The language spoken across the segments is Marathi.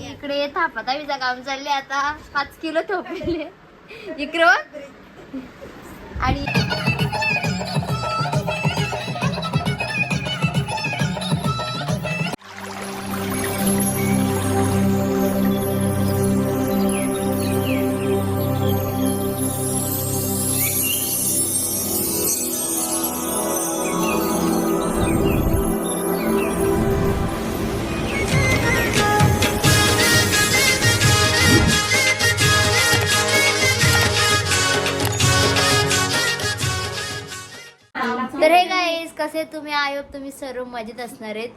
इकडे थापातावीचा काम चालले आता. पाच किलो थोपलेले. इकडे आणि तर हे काय कसे तुम्ही आयोग तुम्ही सर्व मजेत असणार आहेत.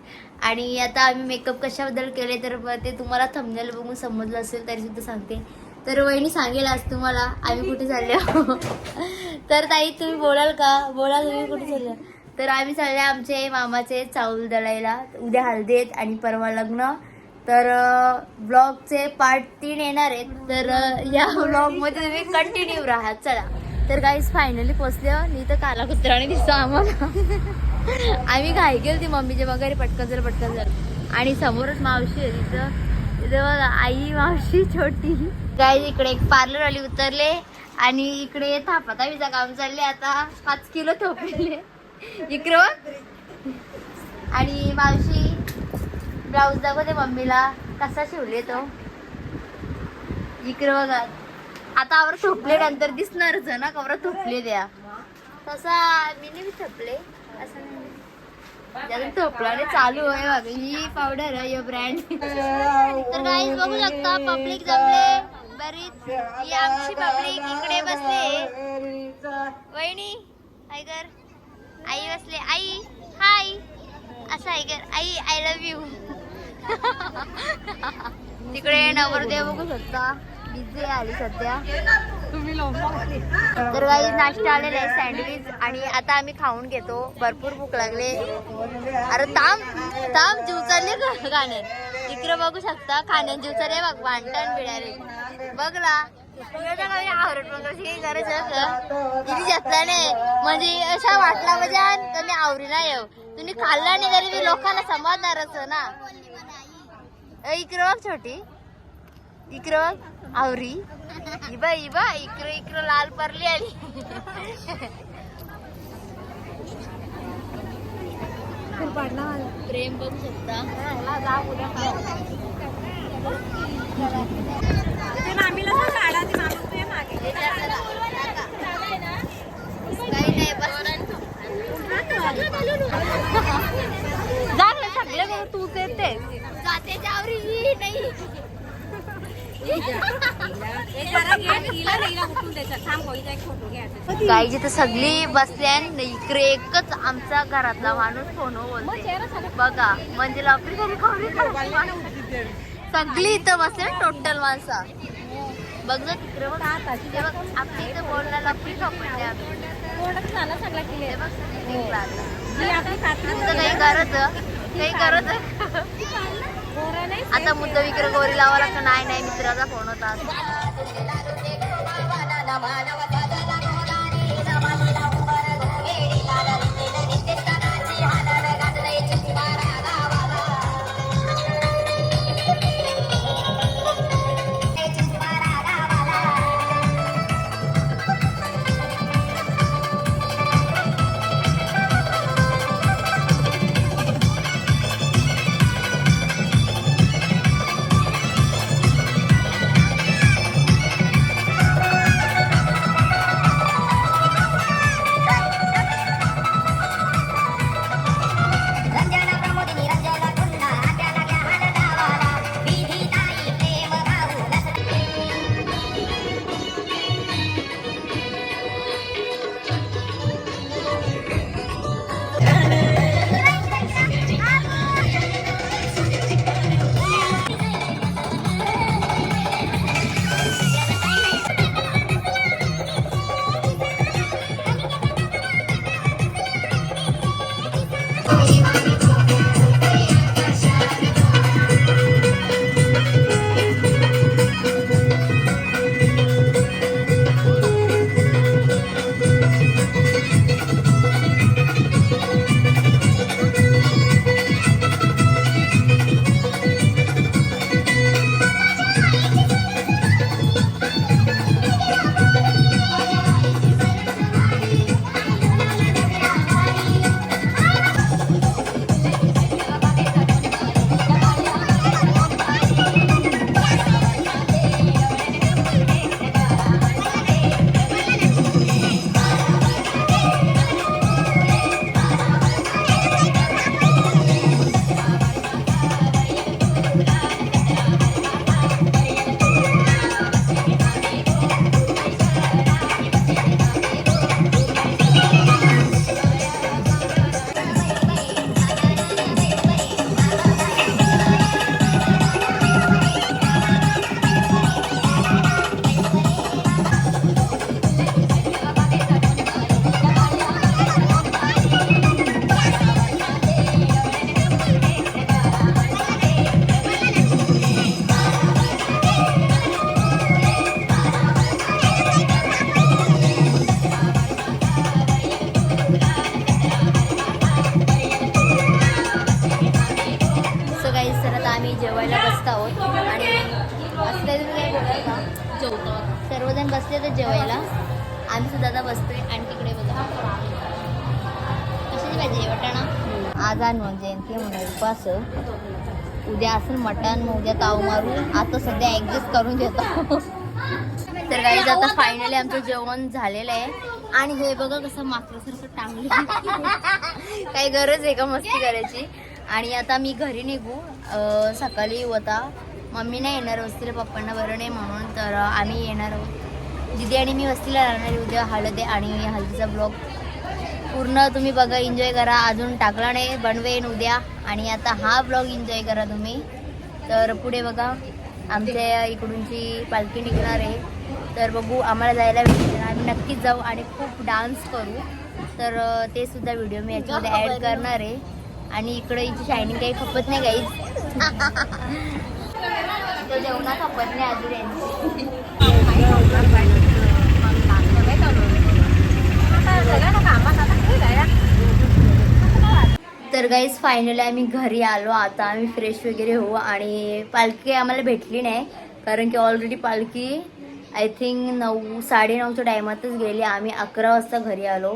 आणि आता आम्ही मेकअप कशाबद्दल केले तर ते तुम्हाला थंबनेल बघून समजलं असेल तरी सुद्धा सांगते. तर वहिनी सांगेल आज तुम्हाला आम्ही कुठे चालले आहो. तर ताई तुम्ही बोलाल का? बोला तुम्ही कुठे चालले तर आम्ही चालले आमचे मामाचे चाऊल दळायला उद्या हळदी आहेत आणि परवा लग्न. तर ब्लॉगचे पार्ट तीन येणार आहेत. तर या ब्लॉगमध्ये तुम्ही कंटिन्यू राहा. चला. तर गाईज फायनली पोचल्या मी तर काला कुत्राने दिसतो आम्हाला. आम्ही घाई गेलो ती मम्मीच्या वगैरे पटकन जर पटकन जर. आणि समोरच मावशी आहे तिथं. तिथं आई मावशी छोटी. गाईज इकडे एक पार्लर वाली उतरले. आणि इकडे थापातावीचा काम चालले आता पाच किलो थोपले इकडे बघ. आणि मावशी ब्लाऊज दाखवते मम्मीला. कसा शिवले तो हो. इकडे बघा. आता आवर थोपले नंतर दिसणार ना कवर थोपले द्या. तसा मी नाही थोपले असं थोपलाने चालू आहे बघ ही पावडर आहे ब्रँड तर काही बघू शकता पब्लिक जमले बरीच ही आमची पब्लिक इकडे बसले. वहिनी हाय कर आई बसले. आई हाय असं आहे कर आई आय लव्ह यू तिकडे नवरदेव बघू शकता. बिझी आली सध्या. तर काही नाश्ता आलेला आहे सँडविच आणि आता आम्ही खाऊन घेतो. भरपूर भूक लागले. अरे ताम ताम जीव चालले का गाण्यात इकडे बघू शकता खाण्यात जीव चालले बघ वांटण बिडारे बघ ना. कशी किती घेतला नाही म्हणजे असा वाटला म्हणजे कमी आवरी नाही येऊ तुम्ही खाल्ला नाही तरी मी लोकांना समजणारच ना. इकडं बघ छोटी. इकडं बघ आवरी. इबा इबा इकडं इकडं लाल परली आली प्रेम बघू शकता. काही नाही बस. सगळे तूच येते जाते आवरी नाही. काही जिथे सगळी बसल्या इकडे एकच आमच्या घरातला माणूस फोन बोलते बघा म्हणजे सगळी इथं बसले टोटल माणसा. बघ ना तिकडे बघ. आपल्या इथं बोलला हे निघला आता. तुमचं काही करत काही करत आता मुद्दा विक्र गोरी लावा लागतं. नाही नाही मित्राचा फोन होता. जेवायला. आम्ही सुद्धा आता बसतोय आणि तिकडे बघा. कशाची पाहिजे वाटाणा? आज हनुमान म्हणजे जयंती म्हणून उपास. उद्या असेल मटण मग उद्या ताव मारू आता सध्या ऍडजस्ट करून घेतो. तर काही आता फायनली आमचं जेवण झालेलं आहे. आणि हे बघा कसं माकडासारखं टांगलं काही गरज आहे का मस्ती करायची? आणि आता मी घरी निघू. सकाळी येऊ आता. मम्मी नाही येणार वस्तीला पप्पांना बरं नाही म्हणून तर आम्ही येणार आहोत. दिदी आणि मी वस्तीला राहणार उद्या हळद आहे आणि हळदीचा ब्लॉग पूर्ण तुम्ही बघा एन्जॉय करा. अजून टाकला नाही बनवेन उद्या. आणि आता हा ब्लॉग एन्जॉय करा तुम्ही. तर पुढे बघा आमच्या इकडूनची पालखी निघणार आहे. तर बघू आम्हाला जायला भेटेल आम्ही नक्कीच जाऊ आणि खूप डान्स करू. तर ते सुद्धा व्हिडिओ मी याच्यामध्ये ॲड करणार आहे. आणि इकडे हिची शायनिंग काही खपत नाही काहीच इथं जेवणात खपत नाही अजून. तर गाईज फायनली आम्ही घरी आलो. आता आम्ही फ्रेश वगैरे होऊ आणि पालखी आम्हाला भेटली नाही कारण की ऑलरेडी पालखी आय थिंक नऊ साडेनऊच्या टायमातच गेली. आम्ही अकरा वाजता घरी आलो.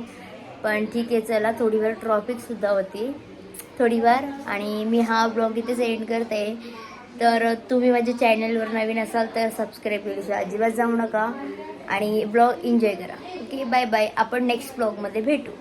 पण ठीक आहे चला थोडीफार ट्रॉफिकसुद्धा होती. थोडीफार. आणि मी हा ब्लॉग इथेच एंड करते. तर तुम्ही माझ्या चॅनलवर नवीन असाल तर सबस्क्राईब केल्याशिवाय अजिबात जाऊ नका. आणि ब्लॉग एन्जॉय करा. Okay bye bye. आपण नेक्स्ट ब्लॉगमध्ये भेटू.